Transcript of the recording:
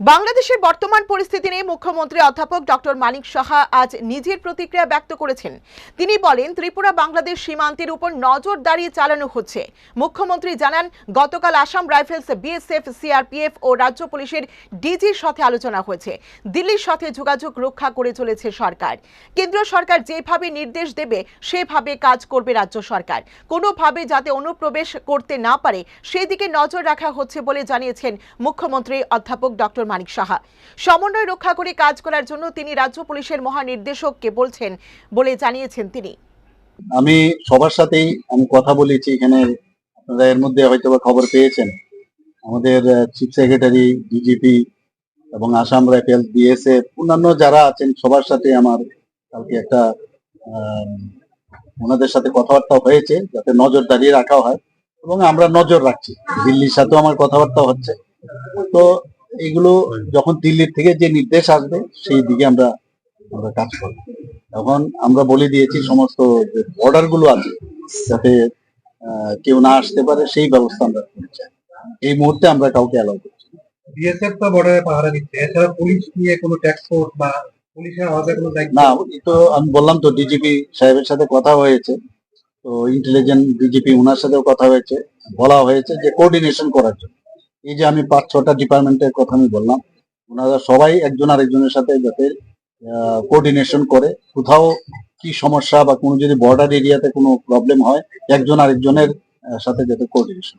বাংলাদেশের বর্তমান পরিস্থিতি নিয়ে মুখ্যমন্ত্রী অধ্যাপক ডক্টর মানিক সাহা আজ নিজের প্রতিক্রিয়া ব্যক্ত করেছেন। তিনি বলেন, ত্রিপুরা বাংলাদেশ সীমান্তের উপর নজরদারি চালানো হচ্ছে। মুখ্যমন্ত্রী জানান, গতকাল আসাম রাইফেলস বিএসএফ, সিআরপিএফ ও রাজ্য পুলিশের ডিজির সাথে আলোচনা হয়েছে। দিল্লির সাথে যোগাযোগ রক্ষা করে চলেছে সরকার। কেন্দ্র সরকার যেভাবে নির্দেশ দেবে, সেভাবে কাজ করবে রাজ্য সরকার। কোনোভাবে যাতে অনুপ্রবেশ করতে না পারে, সেদিকে নজর রাখা হচ্ছে বলে জানিয়েছেন মুখ্যমন্ত্রী অধ্যাপক ডক্টর মানিক সাহা। সমন্বয় রক্ষা করে কাজ করার জন্য তিনি রাজ্য পুলিশের মহানির্দেশককে বলছেন বলে জানিয়েছেন তিনি। আমি সবার সাথেই আমি কথা বলেছি, এখানে আপনারা এর মধ্যে হয়তো খবর পেয়েছেন। আমাদের চিফ সেক্রেটারি ডিজিপি এবং আসাম রাইফেলস বিএসএফ অন্যান্য যারা আছেন, সবার সাথে আমার কালকে একটা ওনাদের সাথে কথাবার্তা হয়েছে, যাতে নজরদারি রাখা হয় এবং আমরা নজর রাখছি। দিল্লির সাথেও আমার কথাবার্তা হচ্ছে। তো এগুলো যখন দিল্লির থেকে যে নির্দেশ আসবে সেই দিকে আমরা আমরা কাজ করব। এখন আমরা বলে দিয়েছি সমস্ত যে বর্ডারগুলো আছে যাতে কেউ না আসতে পারে সেই ব্যবস্থা আমরা করছি এই মুহূর্তে আমরা কাউকে অ্যালাউ করছি বিএসএফ তো বর্ডারে পাহারা দিচ্ছে। এছাড়া পুলিশ নিয়ে কোনো ট্যাক্স ফোর্স বা পুলিশের আলাদা কোনো দায়িত্ব? না তো আমি বললাম তো ডিজিপি সাহেবের সাথে কথা হয়েছে। তো ইন্টেলিজেন্ট ডিজিপি ওনার সাথেও কথা হয়েছে। বলা হয়েছে যে কোঅর্ডিনেশন করার জন্য। এই যে আমি পাঁচ ছটা ডিপার্টমেন্টের কথা আমি বললাম, ওনারা সবাই একজন আরেকজনের সাথে যাতে কোঅর্ডিনেশন করে কোথাও কি সমস্যা বা কোনো যদি বর্ডার এরিয়াতে কোনো প্রবলেম হয়, একজন আরেকজনের সাথে যাতে কোঅর্ডিনেশন